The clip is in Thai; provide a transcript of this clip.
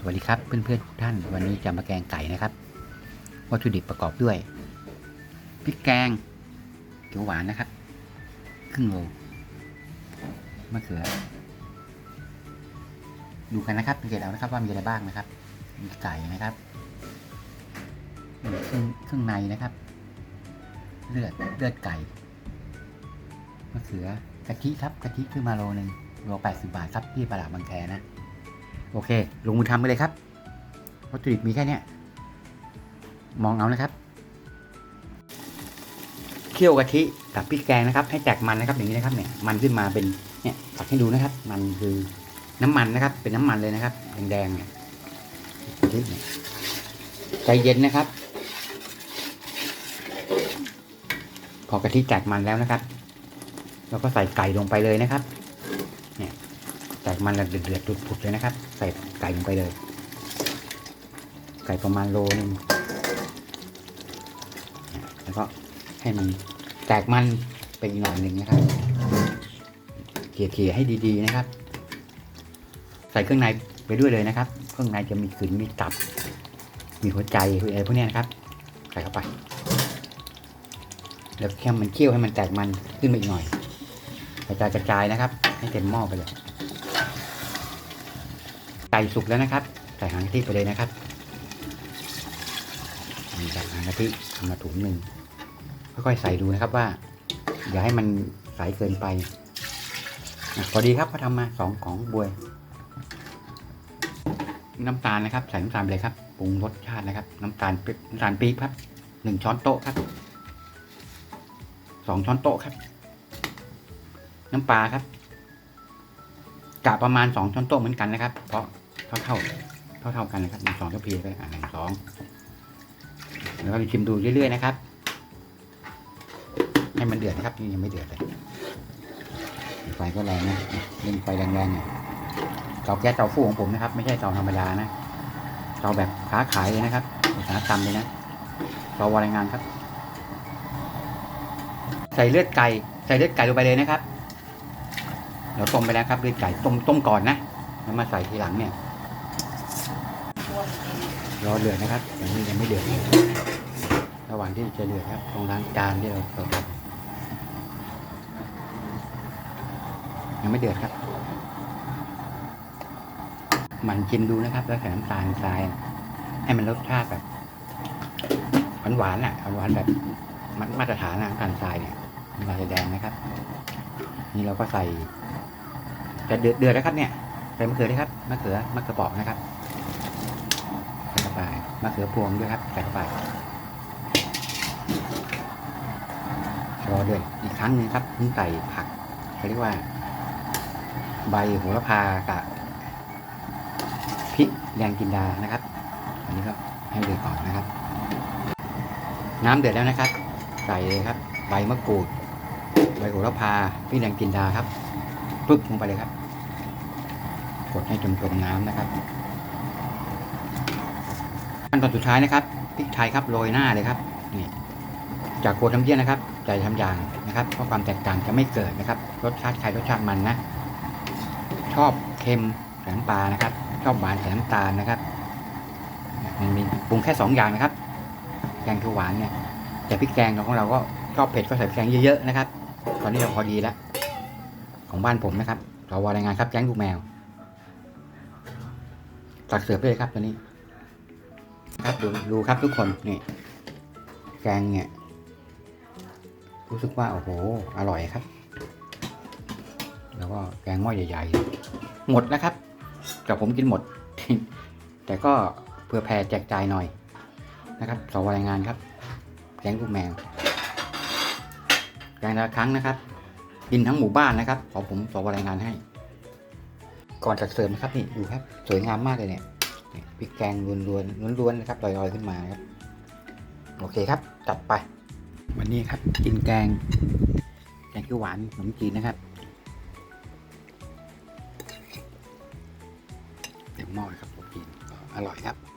สวัสดีครับเพื่อนๆทุกท่าน วันนี้จะมาแกงไก่นะครับ วัตถุดิบประกอบด้วยพริกแกงเขียวหวานนะครับครึ่งโลมะเขือ ดูกันนะครับสังเกตเอานะครับว่ามีอะไรบ้างนะครับ มีไก่นะครับเครื่องเครื่องในนะครับ เลือดเลือดไก่มะเขือกะทิครับกะทิขึ้นมาโลหนึ่งโลแปดสิบาทครับที่ตลาดบางแคนะ โอเค ลงมือทำไปเลยครับ วัตถุดิบมีแค่เนี้ยมองเอานะครับ เคี่ยวกะทิกับพริกแกงนะครับ ให้แตกมันนะครับ อย่างนี้นะครับ เนี่ย มันขึ้นมาเป็น เนี่ยตักให้ดูนะครับ มันคือน้ำมันนะครับ เป็นน้ำมันเลยนะครับ แดงๆเนี่ยกะทิเนี่ยใจเย็นนะครับ พอกะทิแตกมันแล้วนะครับ เราก็ใส่ไก่ลงไปเลยนะครับ ตกมันแล้วเดือดๆผุดๆเลยนะครับ ใส่ไก่ลงไปเลย ไก่ประมาณโลนึงเนี่ยแล้วก็ให้มันแตกมันไปอีกหน่อยหนึ่งนะครับเกลี่ยๆให้ดีๆนะครับ ใส่เครื่องในไปด้วยเลยนะครับ เครื่องในจะมีกลิ่นมีตับ มีหัวใจอะไรพวกนี้นะครับ ใส่เข้าไป แล้วแค่มันเคี่ยวให้มันแตกมันขึ้นมาอีกหน่อยกระจายกระจายนะครับ ให้เต็มหม้อไปเลย ไก่สุกแล้วนะครับ ใส่หางกะทิไปเลยนะครับมีใส่หางกะทิมาถุงหนึ่งค่อยๆใส่ดูนะครับว่า อย่าให้มันใสเกินไปพอดีครับเขาทำมาสองของบวย น้ำตาลนะครับ ใส่น้ำตาลไปเลยครับปรุงรสชาตินะครับ น้ำตาลปี๊บน้ำตาลปี๊บครับหนึ่งช้อนโต๊ะครับสองช้อนโต๊ะครับ น้ำปลาครับกะประมาณสองช้อนโต๊ะเหมือนกันนะครับ เพราะ เท่าเท่าเท่าเท่ากันนะครับหนึ่งสองทัพพีไปอ่าหนึ่งสองแล้วก็ชิมดูเรื่อยๆนะครับ ให้มันเดือดนะครับนี่ยังไม่เดือดเลยไฟก็แรงนะเล่นไฟแรงๆเนี่ยเตาแก๊สเตาฟูของผมนะครับ ไม่ใช่เตาธรรมดานะเตาแบบค้าขายเลยนะครับอุตสาหกรรมเลยนะเตาวรายงานครับ ใส่เลือดไก่ ใส่เลือดไก่ลงไปเลยนะครับเราต้มไปแล้วครับเลือดไก่ต้มต้มก่อนนะแล้วมาใส่ทีหลังเนี่ย รอเดือดนะครับยังไม่ยังไม่เดือดระหว่างที่จะเดือดครับตรงล้างจานที่เราเสิร์ฟครับยังไม่เดือดครับ มันชิมดูนะครับ แล้วใส่น้ำตาลทราย ให้มันรสชาติแบบหวานหวานๆอะหวานแบบมาตรฐานนะน้ำตาลทรายเนี่ยน้ำตาลแดงนะครับ นี่เราก็ใส่จะเดือดเดือดแล้วครับเนี่ยใส่มะเขือด้วยครับมะเขือมะเขือปอกนะครับ ใส่ไปมะเขือพวงด้วยครับใส่เข้าไปรอเดือดอีกครั้งหนึงครับนี่ใส่ผักเขาเรียกว่า ใบโหระพากับพริกแดงกินดานะครับ อันนี้ก็ให้เดือดก่อนนะครับ น้ำเดือดแล้วนะครับ ใส่เลยครับ ใบมะกรูด ใบโหระพาพริกแดงกินดาครับปึ๊บลงไปเลยครับ กดให้จมจมๆน้ำนะครับ ขั้นตอนสุดท้ายนะครับพริกไทยครับโรยหน้าเลยครับนี่จากโคตรน้ำเยี่ยนนะครับใจทำอย่างนะครับเพราะความแตกต่างจะไม่เกิดนะครับ รสชาติใครรสชาติมันนะ ชอบเค็มใส่น้ำปลานะครับ ชอบหวานใส่น้ำตาลนะครับมันมีปรุงแค่สองอย่างนะครับแกงเขียวหวานเนี่ยแต่พริกแกงของเราก็ชอบเผ็ดก็ใส่พริกแกงเยอะๆนะครับ ตอนนี้เราพอดีแล้ว ของบ้านผมนะครับเราวารายงานครับแจ้งลูกแมวตักเสิร์ฟได้เลยครับตอนนี้ ครับดูดูครับทุกคนนี่แกงเนี่ย รู้สึกว่าโอ้โหอร่อยครับ แล้วก็แกงหม้อใหญ่ ๆ หมดนะครับ แต่ผมกินหมด แต่ก็เพื่อแผ่แจกจ่ายหน่อยนะครับสวรายงานครับแกงลูกแมวแกงละครั้งนะครับ กินทั้งหมู่บ้านนะครับขอผมสวรายงานให้ ก่อนจัดเสริมนะครับนี่ดูครับ สวยงามมากเลยเนี่ย พริกแกงล้วนๆล้วนๆนะครับลอยๆขึ้นมาครับโอเคครับจัดไป วันนี้ครับกินแกงแกงขี้หวานขนมจีนนะครับเต็มหม้อครับผมกินอร่อยครับ